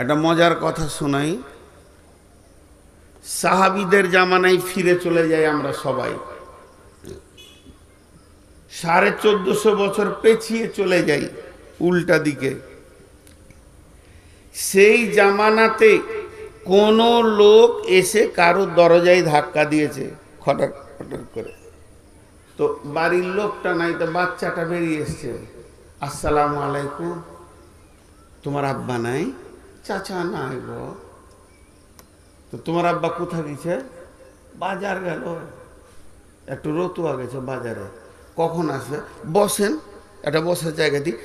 একটা মজার কথা শোনাই। সাহাবিদের জামানায় ফিরে চলে যাই আমরা সবাই। সাড়ে চোদ্দশো বছর পেছিয়ে চলে যাই উল্টা দিকে। সেই জামানাতে কোন লোক এসে কারও দরজায় ধাক্কা দিয়েছে খটাক খটাক করে। তো বাড়ির লোকটা নাই তো বাচ্চাটা বেরিয়ে এসছে। আসসালামু আলাইকুম। তোমার আব্বা নাই? চাচা নাই গো। তো তোমার আব্বা কোথায় গেছে? বাজার গেল। একটু রতুয়া গেছে বাজারে। কখন আসবে? বসেন, একটা বসার জায়গা দিই।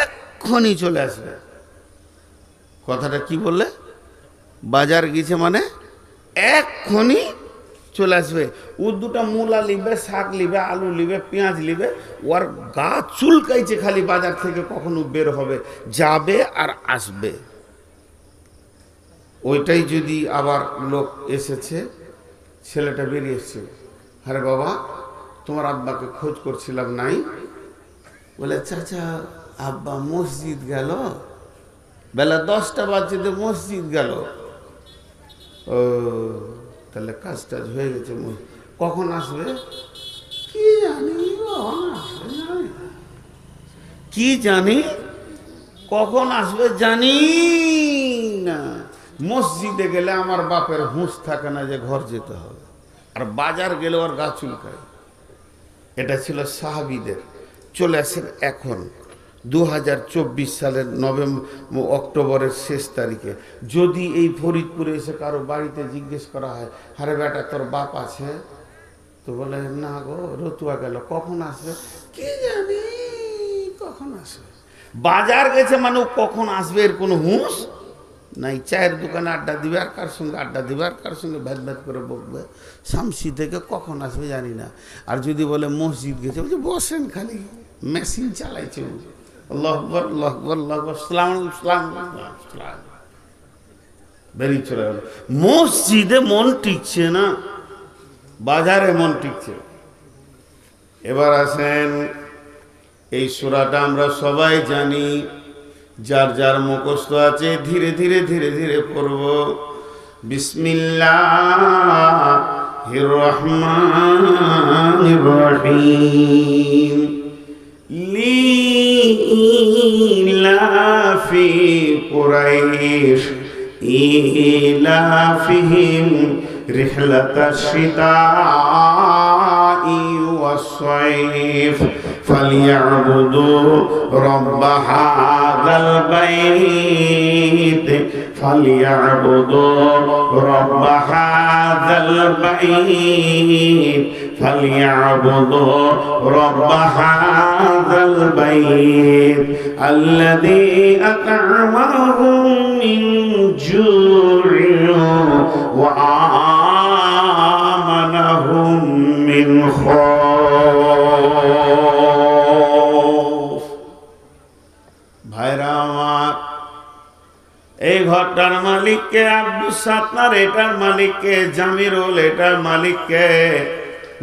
এক্ষুনি চলে আসবে। কথাটা কি বললে? বাজার গেছে মানে এক্ষণি চলে আসবে। ও দুটা মূলা লিবে, শাক লিবে, আলু লিবে, পেঁয়াজ লিবে। ওর গা চুলকাইছে খালি বাজার থেকে কখনো বের হবে, যাবে আর আসবে। ওইটাই যদি আবার লোক এসেছে, ছেলেটা বেরিয়ে এসছে, আরে বাবা, তোমার আব্বাকে খোঁজ করছিলাম নাই। বলে, চাচা, আব্বা মসজিদ গেল। বেলা দশটা বাজছে মসজিদ গেল। ও, তাহলে কাজ টাজ হয়ে গেছে কখন আসবে? কি জানি। কি জানি? কখন আসবে জানি না। মসজিদে গেলে আমার বাপের হুঁশ থাকে না যে ঘর যেতে হবে। আর বাজার গেলে ওর গা চুলকায়। এটা ছিল সাহাবিদের। চলে আসেন এখন দু হাজার চব্বিশ সালের নভেম্বর অক্টোবরের শেষ তারিখে। যদি এই ফরিদপুরে এসে কারও বাড়িতে জিজ্ঞেস করা হয়, আরে বেটা, তোর বাপ আছে? তো বলে, না গো, রতুয়া গেল। কখন আসবে? কে জানি, কখন আসবে? বাজার গেছে মানে কখন আসবে এর কোনো হুঁশ? নাই, চায়ের দোকানে আড্ডা দিবে আর কার সঙ্গে আড্ডা দিবে আর কার সঙ্গে ভেদ ভেদ করে বকবে? শামসি থেকে কখন আসবে জানি না। আর যদি বলে মসজিদ গেছে, বলছে, বসেন খালি। মেশিন চালাইছে আল্লাহ আকবর, আল্লাহ সালাম সালাম সালাম। বেরিয়ে চলে গেল। মসজিদে মন টিকছে না, বাজারে মন টিকছে। এবার আসেন, এই সুরাটা আমরা সবাই জানি। যার যার মুখস্থ আছে ধীরে ধীরে ধীরে ধীরে পড়ব। বিসমিল্লাহ রহমান রহিম। লিলাফি কুরাইশ, ইলাফিহিম রিহলাতাশ শীতাই ওয়াস সাইফ فليعبدوا رب هذا البيت. فليعبدوا رب هذا البيت. فليعبدوا رب هذا البيت الذي أطعمهم من جوع وآمنهم মালিককে আব্দুল সাতনার এটার মালিককে জামিরুল এটার মালিককে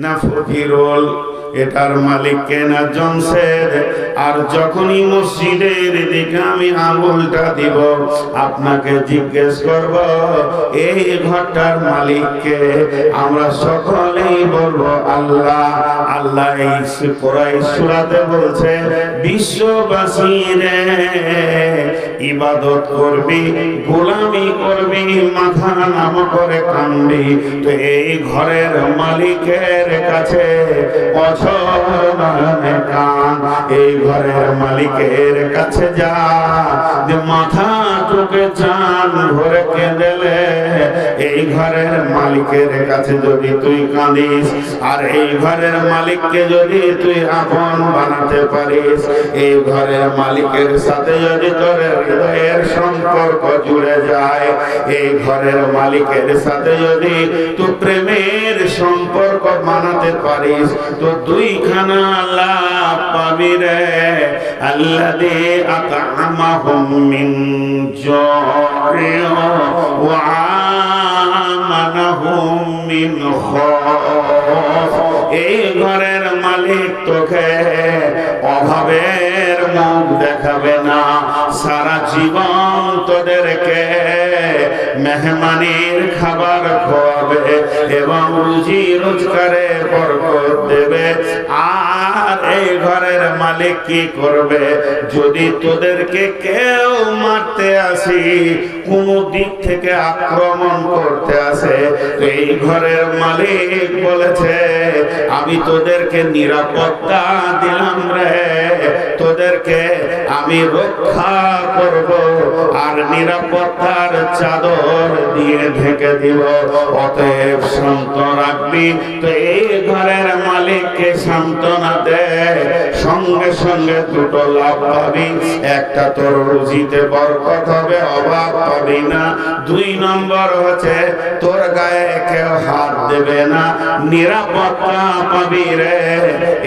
না ফকিরুল। এটার মালিককে না জমশেদ? আর যখনই মসজিদের দিকে আমি আঙুলটা দিব, আপনাকে জিজ্ঞেস করব, এই ঘরটার মালিককে আমরা সকলেই বলব, আল্লাহ আল্লাহ এই কোরআন সূরাতে বলছে, বিশ্ববাসী ইবাদত করবি, গোলামি করবি, মাথা নাম করে কানবি তো এই ঘরের মালিকের কাছে কান এই ঘরের মালিকের কাছে যা। যে মাথা তোকে চান ভরে কেঁদেলে এই ঘরের মালিকের কাছে যদি তুই কাঁদিস, আর এই ঘরের মালিককে যদি তুই আপন বানাতে পারিস, এই ঘরের মালিকের সাথে যদি তোর হৃদয়ের সম্পর্ক জুড়ে যায়, এই ঘরের মালিকের সাথে যদি তুই প্রেমের সম্পর্ক বানাতে পারিস। তো দুইখানা লাভ পাবি রে। আল্লাহ দে আতামাহুম মিন জুরি ওয়া আমানাহুম মিন খাউফ এই ঘরের মালিক তোকে অভাবের মুখ দেখাবে না। সারা জীবন তোদেরকে মেহমানির খাবার খাওয়াবে এবং রুজি রোজগারে বরকত দেবে। আর এই ঘরের মালিক কি করবে? যদি তোদেরকে কেউ মারতে আসি, কোন দিক থেকে আক্রমণ করতে আসে, এই ঘরের মালিক বলেছে, আমি তোদেরকে নিরাপত্তা দিলাম রে। তোদেরকে আমি রক্ষা করব। আর নিরাপত্তার চাদর দিয়ে ঢেকে দিব। অতএব শান্ত রাখবি। তো এই ঘরের মালিককে সান্ত্বনা দে। সঙ্গে সঙ্গে দুটো লাভ পাবি। একটা তোর রুজিতে বরকত হবে, অভাব পাবি না। দুই নম্বর হচ্ছে, তোর গায়ে কেউ হাত দেবে না। নিরাপত্তা পাবি রে।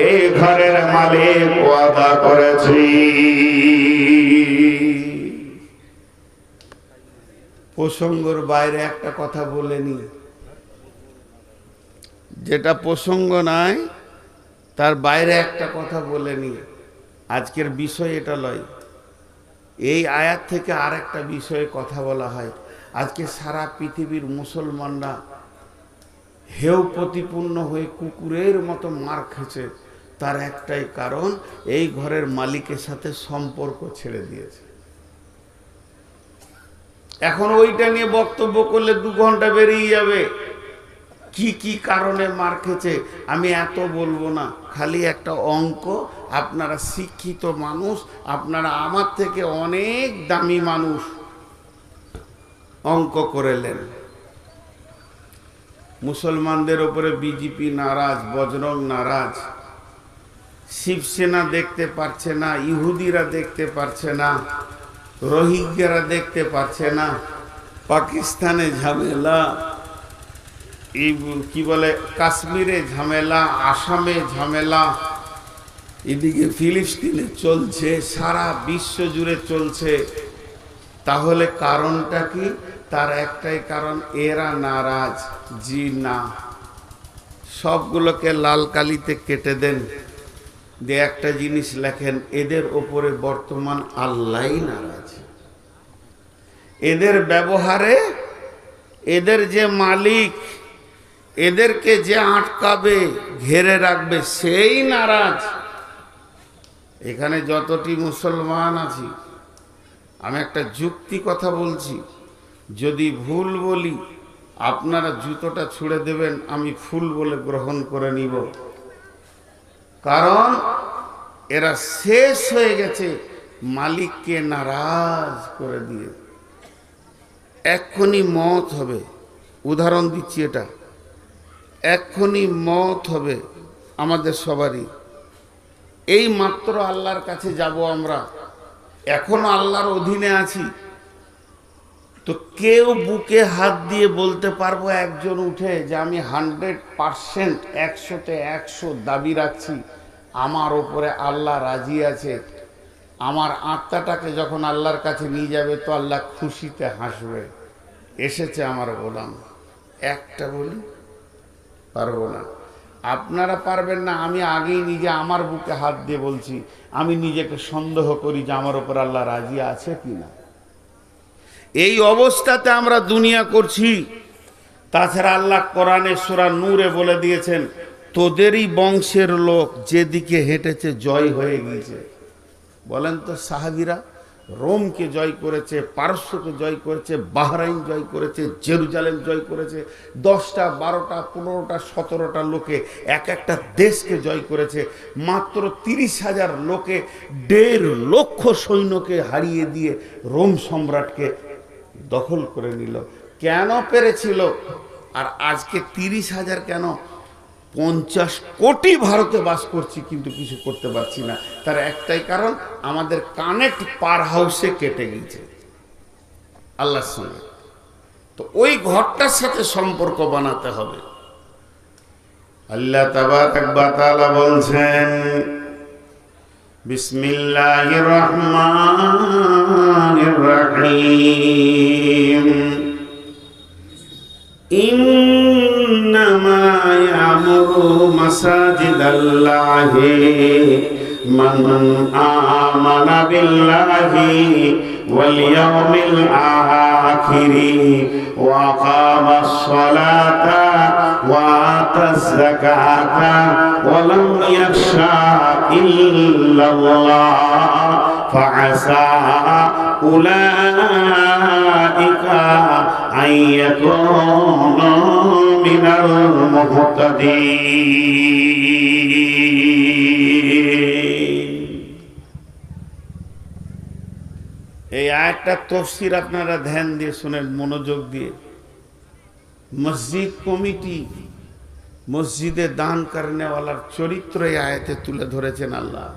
এই ঘরের মালিক ওয়াদা করেছি। প্রসঙ্গর বাইরে একটা কথা বলে নি। যেটা প্রসঙ্গ নয় তার বাইরে একটা কথা বলে নি। আজকের বিষয় এটা লয়। এই আয়াত থেকে আর একটা বিষয়ে কথা বলা হয়। আজকে সারা পৃথিবীর মুসলমানরা হেউ প্রতিপূর্ণ হয়ে কুকুরের মতো মার খেছে তার একটাই কারণ, এই ঘরের মালিকের সাথে সম্পর্ক ছেড়ে দিয়েছে। এখন ওইটা নিয়ে বক্তব্য করলে দু ঘণ্টা বেরিয়ে যাবে। কি কি কারণে মার খেছে আমি এত বলব না। খালি একটা অঙ্ক, আপনারা শিক্ষিত মানুষ, আপনারা আমার থেকে অনেক দামি মানুষ। অঙ্ক করেলেন। মুসলমানদের ওপরে বিজেপি নারাজ, বজরং নারাজ। শিবসেনা দেখতে পারছে না, ইহুদিরা দেখতে পারছে না। রোহিঙ্গারা দেখতে পাচ্ছে না। পাকিস্তানে ঝামেলা এই কি বলে, কাশ্মীরে ঝামেলা, আসামে ঝামেলা, এদিকে ফিলিস্তিনে চলছে, সারা বিশ্ব জুড়ে চলছে। তাহলে কারণটা কি? তার একটাই কারণ, এরা নারাজ, জি না। সবগুলোকে লাল কালিতে কেটে দেন। দিয়ে একটা জিনিস লেখেন, এদের ওপরে বর্তমান আল্লাহ নারাজ। এদের ব্যবহারে, এদের যে মালিক, এদেরকে যে আটকাবে, ঘেরে রাখবে, সেই নারাজ। এখানে যতটি মুসলমান আছি, আমি একটা যুক্তি কথা বলছি, যদি ভুল বলি, আপনারা জুতোটা ছুঁড়ে দেবেন, আমি ফুল বলে গ্রহণ করে নিব। কারণ এরা শেষ হয়ে গেছে, মালিককে নারাজ করে দিয়ে। এক্ষুনি মত হবে, উদাহরণ দিচ্ছি এটা। এক্ষুনি মত হবে আমাদের সবারই। এই মাত্র আল্লাহর কাছে যাব আমরা, এখনও আল্লাহর অধীনে আছি। তো কেউ বুকে হাত দিয়ে বলতে পারব, একজন উঠে যে আমি হান্ড্রেড পারসেন্ট একশোতে একশো দাবি রাখছি, আমার ওপরে আল্লাহ রাজি আছে। আমার আত্মাটাকে যখন আল্লাহর কাছে নিয়ে যাবে, তো আল্লাহ খুশিতে হাসবে। এসেছে আমার গোলাম। একটা বলি, পারব না। আপনারা পারবেন না, আমি আগেই নিজে আমার বুকে হাত দিয়ে বলছি, আমি নিজেকে সন্দেহ করি যে আমার ওপর আল্লাহ রাজি আছে কি না এই অবস্থাতে আমরা দুনিয়া করছি। তাছাড়া আল্লাহ কোরআনে সুরা নূরে বলে দিয়েছেন, তোদেরই বংশের লোক যেদিকে হেঁটেছে জয় হয়ে গিয়েছে। বলেন তো সাহাবিরা, রোমকে জয় করেছে, পারস্যকে জয় করেছে, বাহরাইন জয় করেছে, জেরুজালেম জয় করেছে, দশটা, বারোটা, পনেরোটা, সতেরোটা লোকে এক একটা দেশকে জয় করেছে। মাত্র তিরিশ হাজার লোকে দেড় লক্ষ সৈন্যকে হারিয়ে দিয়ে রোম সম্রাটকে দখল করে নিল। কেন পেরেছিল? আর আজকে তিরিশ হাজার কেন? পঞ্চাশ কোটি ভারতে বাস করছি, কিন্তু কিছু করতে পারছি না। তার একটাই কারণ, আমাদের কানেক্ট পার হাউসে কেটে গেছে। আল্লাহর সঙ্গে। তো ওই ঘরটার সাথে সম্পর্ক বানাতে হবে। আল্লাহ তাবারাক বলছেন, বিসমিল্লাহির রহমানির الرحيم إنما يعمر مساجد الله من آمن بالله واليوم الآخر وقام الصلاة وآتى الزكاة ولم يخشى إلا الله فعسى أولئك أن يكونوا من المهتدين এই আয়টা তফসির আপনারা ধ্যান দিয়ে শুনেন মনোযোগ দিয়ে মসজিদ কমিটি মসজিদে দান কারণেওয়ালার চরিত্র এই আয়াতে তুলে ধরেছেন আল্লাহ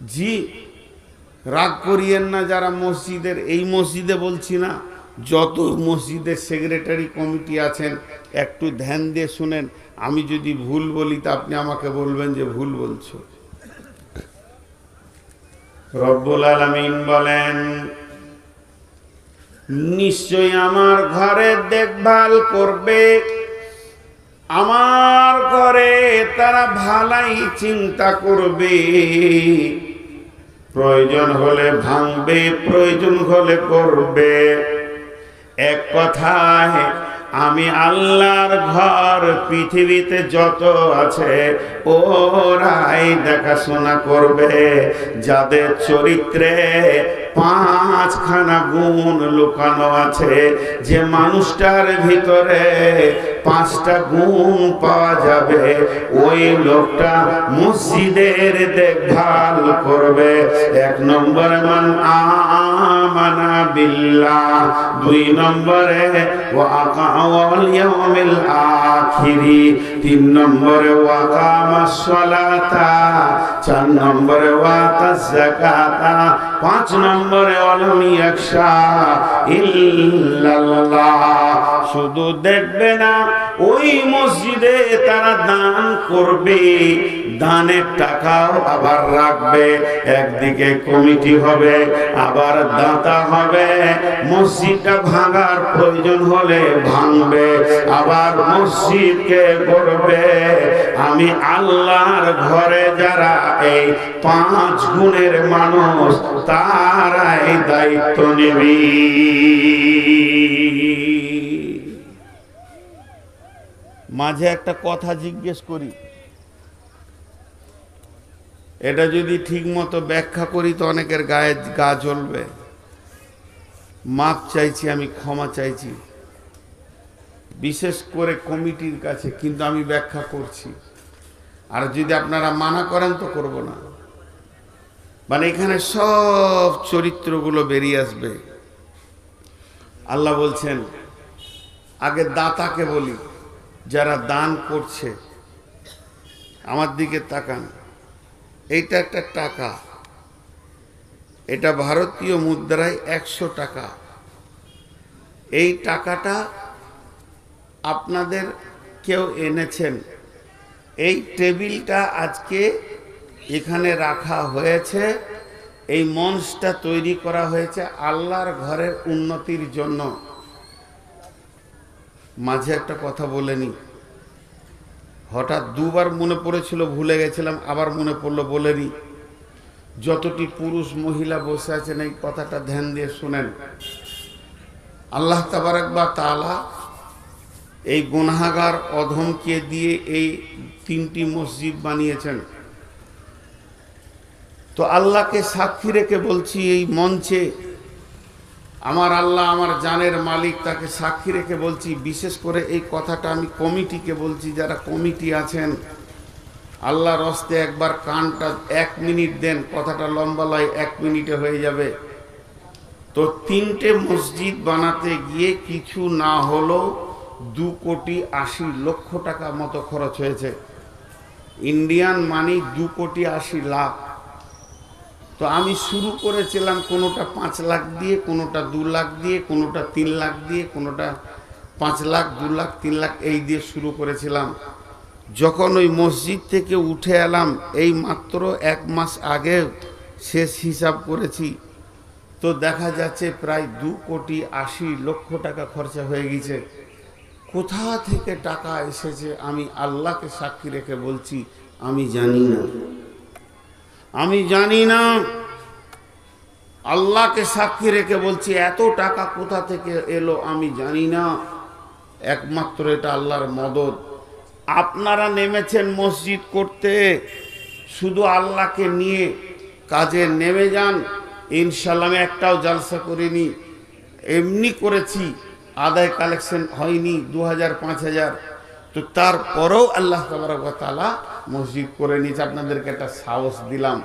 জি, রাগ করিয়েন না যারা মসজিদের, এই মসজিদে বলছি না, যত মসজিদের সেক্রেটারি কমিটি আছেন, একটু ধ্যান দিয়ে শুনেন, আমি যদি ভুল বলি তা আপনি আমাকে বলবেন যে ভুল বলছো। রব্বুল আলমিন বলেন নিশ্চয় আমার ঘরের দেখভাল করবে, আমার ঘরে তারা ভালাই চিন্তা করবে। প্রয়োজন হলে ভাঙবে, প্রয়োজন হলে করবে। এক কথায়, আমি আল্লাহর ঘর, পৃথিবীতে যত আছে, ওরাই দেখাশোনা করবে। যাদের চরিত্রে পাঁচখানা গুণ লুকানো আছে, যে মানুষটার ভিতরে পাঁচটা গুণ পাওয়া যাবে। ওই লোকটা মসজিদের দেখভাল করবে। এক নম্বর, মান আমানা দুই নম্বরে আখিরি। তিন নম্বরে ওয়াকামাস চার নম্বরে পাঁচ নম্বরে ওয়ালাম ইয়াকশা ইল্লাল্লাহ। শুধু দেখবে না ওই মসজিদে তারা দান করবে, দানের টাকাও আবার রাখবে, একদিকে কমিটি হবে, আবার দাতা হবে, মসজিদটা ভাঙার প্রয়োজন হলে ভাঙবে, আবার মসজিদকে করবে আমি আল্লাহর ঘরে যারা এই পাঁচ গুণের মানুষ, তারাই দায়িত্ব নেবি। মাঝে একটা কথা জিজ্ঞেস করি। এটা যদি ঠিক মতো ব্যাখ্যা করি তো অনেকের গায়ে গা জ্বলবে। মাপ চাইছি, আমি ক্ষমা চাইছি। বিশেষ করে কমিটির কাছে, কিন্তু আমি ব্যাখ্যা করছি। আর যদি আপনারা মানা করেন তো করব না। মানে এখানে সব চরিত্রগুলো বেরিয়ে আসবে। আল্লাহ বলছেন, আগে দাতাকে বলি। যারা দান করছে, আমার দিকে তাকান। এইটা একটা টাকা। এটা ভারতীয় মুদ্রায় একশো টাকা। এই টাকাটা আপনাদের কেউ এনেছেন। এই টেবিলটা আজকে এখানে রাখা হয়েছে। এই মঞ্চটা তৈরি করা হয়েছে আল্লাহর ঘরের উন্নতির জন্য। মাঝে একটা কথা বলেনি হঠাৎ দুবার মনে পড়েছিল, ভুলে গেছিলাম, আবার মনে পড়ল বলেনি যতটি পুরুষ মহিলা বসে আছেন, এই কথাটা ধ্যান দিয়ে শুনেন। আল্লাহ তাবারাক বা তালা এই গুনাহাগার অধমকে দিয়ে এই তিনটি মসজিদ বানিয়েছেন। তো আল্লাহকে সাক্ষী রেখে বলছি, এই মঞ্চে আমার আল্লাহ, আমার জানের মালিক, তাকে সাক্ষী রেখে বলছি, বিশেষ করে এই কথাটা আমি কমিটিকে বলছি, যারা কমিটি আছেন। আল্লাহর রস্তে একবার কানটা এক মিনিট দেন, কথাটা লম্বা লয়, এক মিনিটে হয়ে যাবে। তো তিনটে মসজিদ বানাতে গিয়ে কিছু না হলেও দু কোটি আশি লক্ষ টাকা মতো খরচ হয়েছে। ইন্ডিয়ান মানি দু কোটি আশি লাখ। তো আমি শুরু করেছিলাম কোনোটা পাঁচ লাখ দিয়ে, কোনোটা দু লাখ দিয়ে, কোনোটা তিন লাখ দিয়ে, কোনোটা পাঁচ লাখ, দু লাখ, তিন লাখ, এই দিয়ে শুরু করেছিলাম। যখন ওই মসজিদ থেকে উঠে এলাম, এই মাত্র এক মাস আগে শেষ হিসাব করেছি। তো দেখা যাচ্ছে প্রায় দু কোটি আশি লক্ষ টাকা খরচা হয়ে গেছে। কোথা থেকে টাকা এসেছে আমি আল্লাহকে সাক্ষী রেখে বলছি, আমি জানি না। আমি জানি না। আল্লাহকে সাক্ষী রেখে বলছি, এত টাকা কোথা থেকে এলো আমি জানি না। একমাত্র এটা আল্লাহর মদত। আপনারা নেমেছেন মসজিদ করতে। শুধু আল্লাহকে নিয়ে কাজে নেমে যান। ইনশাল্লাহ আমি একটাও জালসা করিনি। এমনি করেছি, আদায় কালেকশন হয়নি দু হাজার পাঁচ হাজার তো তারপরেও আল্লাহ তালা মসজিদ করে নিয়েছে আপনাদেরকে একটা সাহস দিলাম।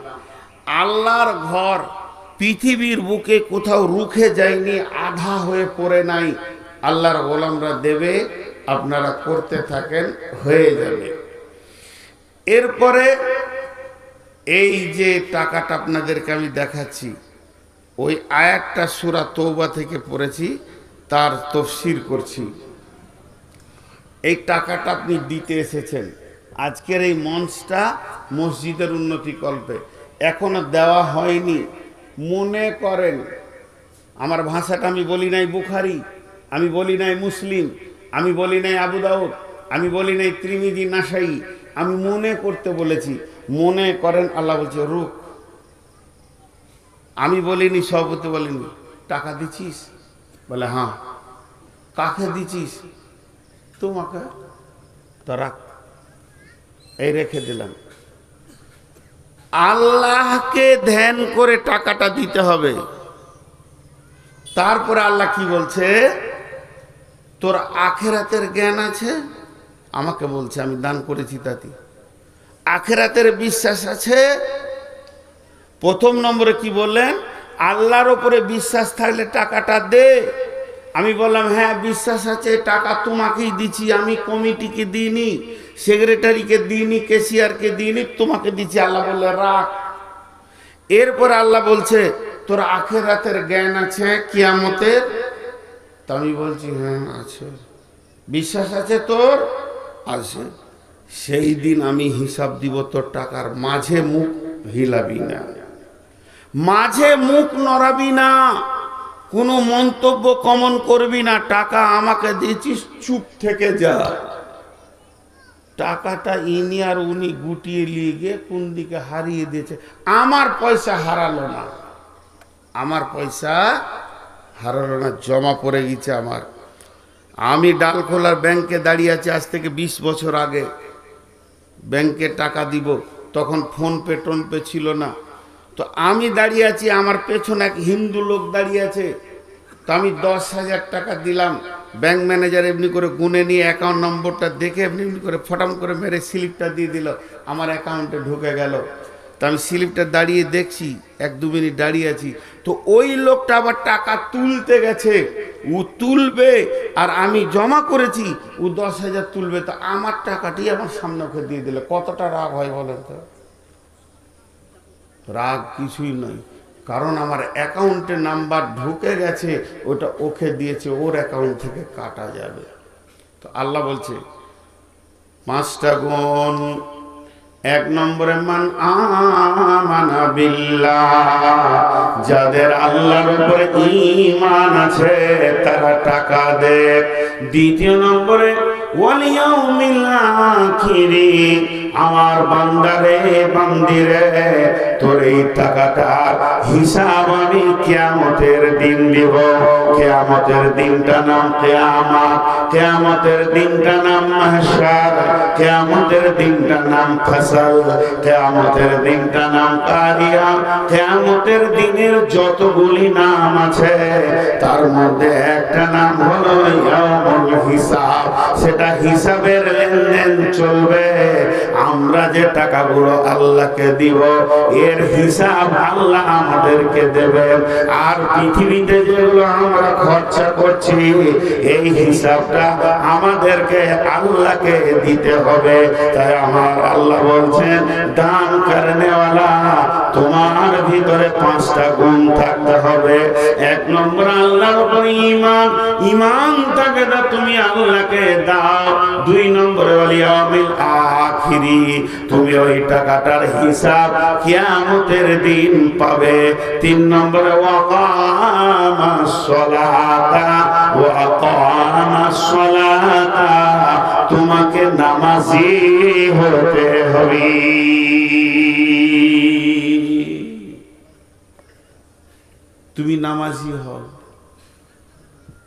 আল্লাহর ঘর পৃথিবীর বুকে কোথাও রুখে যায়নি, আধা হয়ে পড়ে নাই। আল্লাহর গোলামরা দেবে, আপনারা করতে থাকেন, হয়ে যাবে। এরপরে এই যে টাকাটা আপনাদেরকে আমি দেখাচ্ছি, ওই আয়াতটা সুরা তৌবা থেকে পড়েছি, তার তফসির করছি। এই টাকাটা আপনি দিতে এসেছেন। আজকের এই মঞ্চটা মসজিদের উন্নতি কল্পে। এখনও দেওয়া হয়নি। মনে করেন, আমার ভাষাটা আমি বলি নাই বুখারি, আমি বলি নাই মুসলিম, আমি বলি নাই আবু দাউদ, আমি বলি নাই ত্রিমিদি, নাসাই। আমি মনে করতে বলেছি, মনে করেন আল্লাহ বলছে রুক আমি বলিনি, সভাপতি বলিনি টাকা দিছিস বলে হ্যাঁ। কাকে দিছিস তোমাকে। তো রাখ। এই রেখে দিলাম। আল্লাহকে ধ্যান করে টাকাটা দিতে হবে। তারপরে আল্লাহ কি বলছে? তোর আখেরাতের জ্ঞান আছে? আমাকে বলছে, আমি দান করেছি তাতে। আখেরাতের বিশ্বাস আছে? প্রথম নম্বরে কি বললেন? আল্লাহর ওপরে বিশ্বাস থাকলে টাকাটা দে। আমি বললাম হ্যাঁ বিশ্বাস আছে, টাকা তোমাকেই দিচ্ছি, আমি কমিটিকে দিইনি। সেক্রেটারিকে দিইনি, কেসিয়ারকে দিইনি, তোমাকে দিচ্ছি আল্লাহ বললে, রাখ। এরপর আল্লাহ বলছে, তোর আখের রাতের জ্ঞান আছে, কিয়ামতের? তা আমি বলছি হ্যাঁ আছে। বিশ্বাস আছে তোর? আছে। সেই দিন আমি হিসাব দিব তোর টাকার, মাঝে মুখ হিলাবি না। মাঝে মুখ নড়াবি না। কোনো মন্তব্য কমন করবি না। টাকা আমাকে দিয়েছিস, চুপ থেকে যা। টাকাটা ইনি আর উনি গুটিয়ে নিয়ে গিয়ে কোন দিকে হারিয়ে দিয়েছে। আমার পয়সা হারালো না। আমার পয়সা হারালো না, জমা পড়ে গেছে আমার। আমি ডালখোলার ব্যাংকে দাঁড়িয়ে আছি আজ থেকে ২০ বছর আগে। ব্যাংকে টাকা দিব, তখন ফোন পে টোন পে ছিল না। তো আমি দাঁড়িয়ে আছি, আমার পেছনে এক হিন্দু লোক দাঁড়িয়ে আছে। তো আমি দশ হাজার টাকা দিলাম। ব্যাংক ম্যানেজার এমনি করে গুনে নিয়ে অ্যাকাউন্ট নম্বরটা দেখে এমনি এমনি করে ফটাম করে মেরে স্লিপটা দিয়ে দিল। আমার অ্যাকাউন্টে ঢুকে গেল। তো আমি স্লিপটা দাঁড়িয়ে দেখছি, এক দু মিনিট দাঁড়িয়ে আছি। তো ওই লোকটা আবার টাকা তুলতে গেছে। ও তুলবে আর আমি জমা করেছি, ও দশ হাজার তুলবে। তো আমার টাকাটি আমার সামনে ওকে দিয়ে দিলে। কতটা রাগ হয় বলেন তো? রাগ কিছুই নয়। কারণ আমার অ্যাকাউন্টে নাম্বার ঢুকে গেছে, ওটা ওকে দিয়েছে, ওর অ্যাকাউন্ট থেকে কাটা যাবে। তো আল্লাহ বলছে পাঁচটা গুণ এক নম্বরে মান আমানা বিল্লাহ, যাদের আল্লাহর উপরে ঈমান আছে, তারা টাকা দেয় দ্বিতীয় নম্বরে ওয়ালিয়াউমিল আখিরি, আমার বান্দারে, বান্দিরে তোর এই টাকাটার হিসাব আমি কেয়ামতের দিন দিব। কেয়ামতের দিনটা নাম কেয়ামত। কেয়ামতের দিনটা নাম মাহশার। কেয়ামতের দিনটা নাম ফসল। কেয়ামতের দিনটা নাম কারিয়া কেয়ামতের দিনের যতগুলি নাম আছে, তার মধ্যে একটা নাম হলো ইয়ামুল হিসাব। সেটা হিসাবের লেনদেন চলবে। আমরা যে টাকাগুলো আল্লাহকে দিব এর হিসাব আল্লাহ আমাদেরকে দেবেন। আর পৃথিবীতে যেগুলো আমরা খরচা করছি, এই হিসাবটা আমাদেরকে আল্লাহকে দিতে হবে। তাই আমার আল্লাহ বলছেন, দান কারণেওয়ালা, তোমার ভিতরে পাঁচটা গুণ থাকতে হবে। এক নম্বর, আল্লাহর উপর ইমান ইমান থাকে না তুমি আল্লাহকে দাও। দুই নম্বরে বলি আমিল আখিরি। তুমি ওই টাকাটার হিসাব কিয়ামতের দিন পাবে। তিন নম্বরে তোমাকে নামাজি হতে হবে। তুমি নামাজি হও।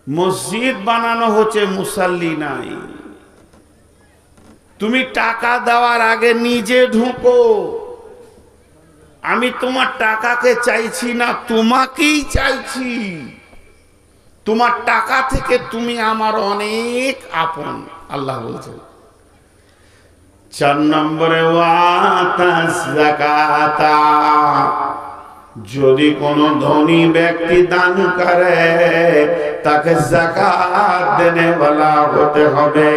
মসজিদ বানানো হচ্ছে মুসাল্লি নাই। তুমি টাকা দেওয়ার আগে নিজে ঢুকো। আমি তোমার টাকাকে চাইছি না, তোমাকেই চাইছি। তোমার টাকা থেকে তুমি আমার অনেক আপন, আল্লাহ বলছেন। চার নম্বরে ওয়াতা যদি কোন ধনী ব্যক্তি দান করে তাকে জাকাত দেনে वाला হতে হবে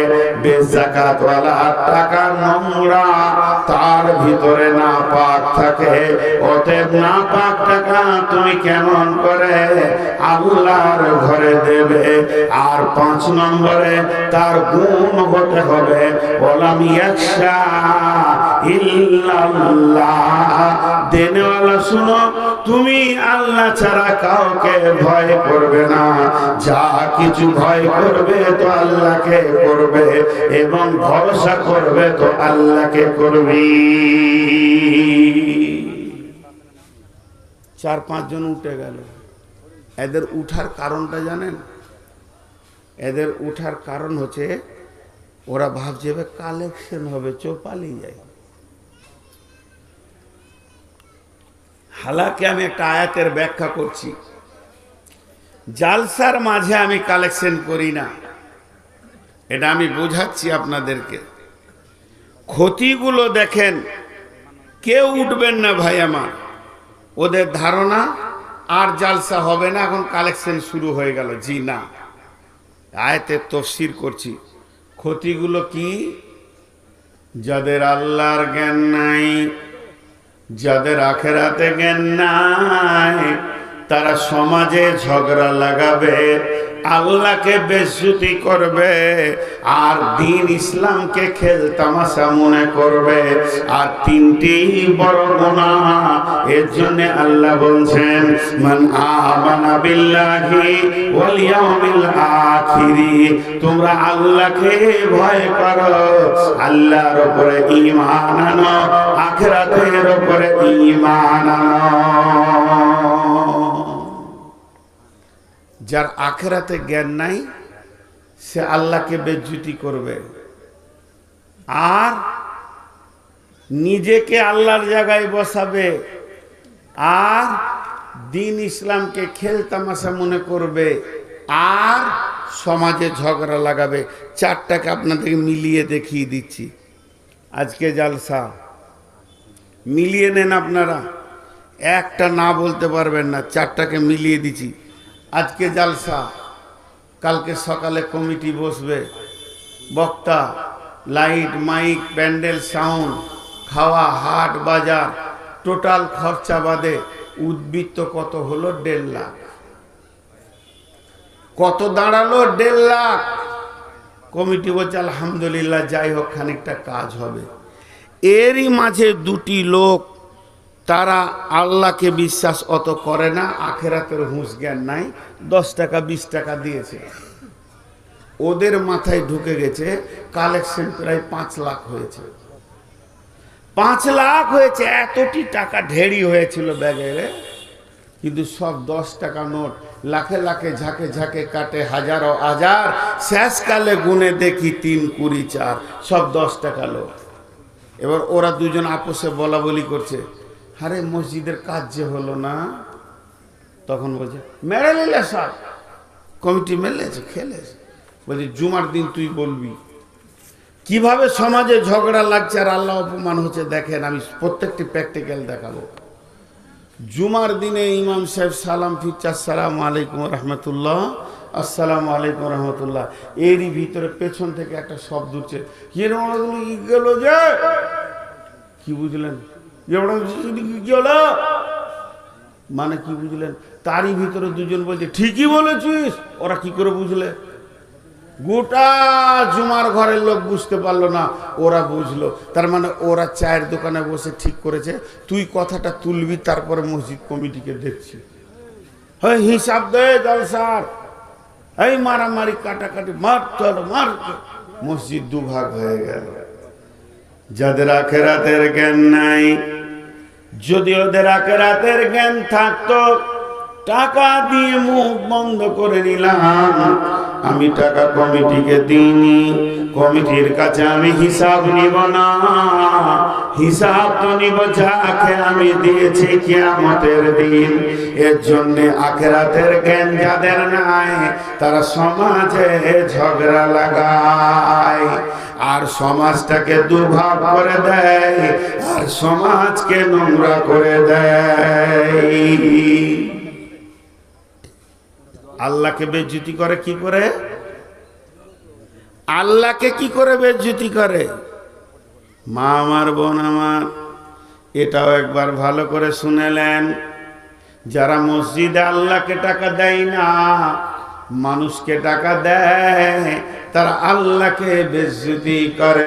বেজাকাত वाला টাকা নোংরা তার ভিতরে না পাক থাকে অতএব না পাক টাকা তুমি কেমন করে আল্লাহর ঘরে দেবে আর পাঁচ নম্বরে তার গুণ হতে হবে ওলাম ইয়াকশা ইল্লাল্লাহ দেনেওয়ালা শুনো তুমি আল্লাহ ছাড়া কাউকে ভয় করবে না। যা কিছু ভয় করবে তো আল্লাহকে করবে এবং ভরসা করবে তো আল্লাহকে করবি। চার পাঁচজন উঠে গেল। এদের উঠার কারণটা জানেন? এদের উঠার কারণ হচ্ছে ওরা ভাবছে কালেকশন হবে চো পালিয়ে যায়। হালাকে আমি একটা আয়াতের ব্যাখ্যা করছি। জালসার মাঝে আমি কালেকশন করি না। এটা আমি বোঝাচ্ছি আপনাদেরকে। ক্ষতিগুলো দেখেন, কেউ উঠবেন না ভাই আমার। ওদের ধারণা, আর জালসা হবে না, এখন কালেকশন শুরু হয়ে গেল। জি না। আয়তের তফসির করছি। ক্ষতিগুলো কি? যাদের আল্লাহর জ্ঞান নাই যাদের আখেরাতে জ্ঞান নাই তারা সমাজে ঝগড়া লাগাবে, আল্লাহকে বেজ্জুতি করবে, আর দিন ইসলামকে খেল তামাশা মনে করবে। আর তিনটি বড় গুণা এর জন্য আল্লাহ বলছেন, মান আমানা বিল্লাহি ওয়াল ইয়াউমিল আখিরি তোমরা আল্লাহকে ভয় করো। আল্লাহর উপরে ঈমান আনো, আখিরাতের উপরে ঈমান আনো। যার আখেরাতে জ্ঞান নাই, সে আল্লাহকে বেজ্জুতি করবে। আর নিজেকে আল্লাহর জায়গায় বসাবে। আর দিন ইসলামকে খেল তামাশা মনে করবে। আর সমাজে ঝগড়া লাগাবে। চারটাকে আপনাদেরকে মিলিয়ে দেখিয়ে দিচ্ছি। আজকে জালসা। মিলিয়ে নেন আপনারা। একটা না বলতে পারবেন না। চারটাকে মিলিয়ে দিচ্ছি। আজকে জালসা, কালকে সকালে কমিটি বসবে। বক্তা, লাইট, মাইক, প্যান্ডেল, সাউন্ড, খাওয়া, হাট, বাজার, টোটাল খরচা বাদে উদ্বৃত্ত কত হলো দেড় লাখ। কত দাঁড়াল দেড় লাখ। কমিটি বলছে, আলহামদুলিল্লাহ, যাই হোক, খানিকটা কাজ হবে। এরই মাঝে দুটি লোক তারা আল্লাহকে বিশ্বাস অত করে না, আখেরাতের হুঁশ জ্ঞান নাই, দশ টাকা, বিশ টাকা দিয়েছে। ওদের মাথায় ঢুকে গেছে, কালেকশন প্রায় পাঁচ লাখ হয়েছে। পাঁচ লাখ হয়েছে, এতটি টাকা ঢেড়ি হয়েছিল ব্যাগে কিন্তু সব দশ টাকা নোট, লাখে লাখে ঝাঁকে ঝাঁকে কাটে, হাজারো হাজার, শেষকালে গুনে দেখি তিন কুড়ি চার, সব দশ টাকা লোক এবার ওরা দুজন আপোষে বলা বলি করছে। আরে মসজিদের কাজ যে হলো না, তখন বলছে, মেরে নিলে সব। কমিটি মেলেছে, খেলেছে। বলছে, জুমার দিন তুই বলবি। কীভাবে সমাজে ঝগড়া লাগছে আর আল্লাহ অপমান হচ্ছে, দেখেন, আমি প্রত্যেকটি প্র্যাকটিক্যাল দেখাবো। জুমার দিনে ইমাম সাহেব সালাম ফিরছে, আসসালাম আলাইকুম রহমতুল্লাহ, আসসালামু আলাইকুম রহমতুল্লাহ। এরই ভিতরে পেছন থেকে একটা শব্দ উঠছে হির গেল যে? কি বুঝলেন? মানে কি বুঝলেন? তারই ভিতরে দুজন বলছে, ঠিকই বলেছিস। ওরা কি করে বুঝলে? গোটা জুমার ঘরের লোক বুঝতে পারল না, ওরা বুঝলো। তার মানে ওরা চায়ের দোকানে বসে ঠিক করেছে। তুই কথাটা তুলবি, তারপরে মসজিদ কমিটিকে দেখছি। হ্যাঁ হিসাব দে জলসার। এই মারামারি, কাটাকাটি, মার চল, মার মসজিদ দুভাগ হয়ে গেল। যাদের আখেরাতের জ্ঞান নাই যদি ওদের আখেরাতের জ্ঞান থাকতো টাকা দিয়ে মুখ বন্ধ করে নিলাম। আমি টাকা কমিটিকে দিইনি। কমিটির কাছে আমি হিসাব নিব না। হিসাব তো নিব, যাকে আমি দিয়েছি কিয়ামতের দিন। এর জন্য আখেরাতের জ্ঞান যাদের নাই, তারা সমাজে ঝগড়া লাগায়। আর সমাজটাকে দুভাগ করে দেয়, আর সমাজকে নোংরা করে দেয়। আল্লাহকে বেজ্জুতি করে কি করে? আল্লাহকে কি করে বেজ্জুতি করে? মা আমার বোন আমার, এটাও একবার ভালো করে শুনেলেন। যারা মসজিদে আল্লাহকে টাকা দেয় না, মানুষকে টাকা দেয়, তারা আল্লাহকে বেজ্জুতি করে।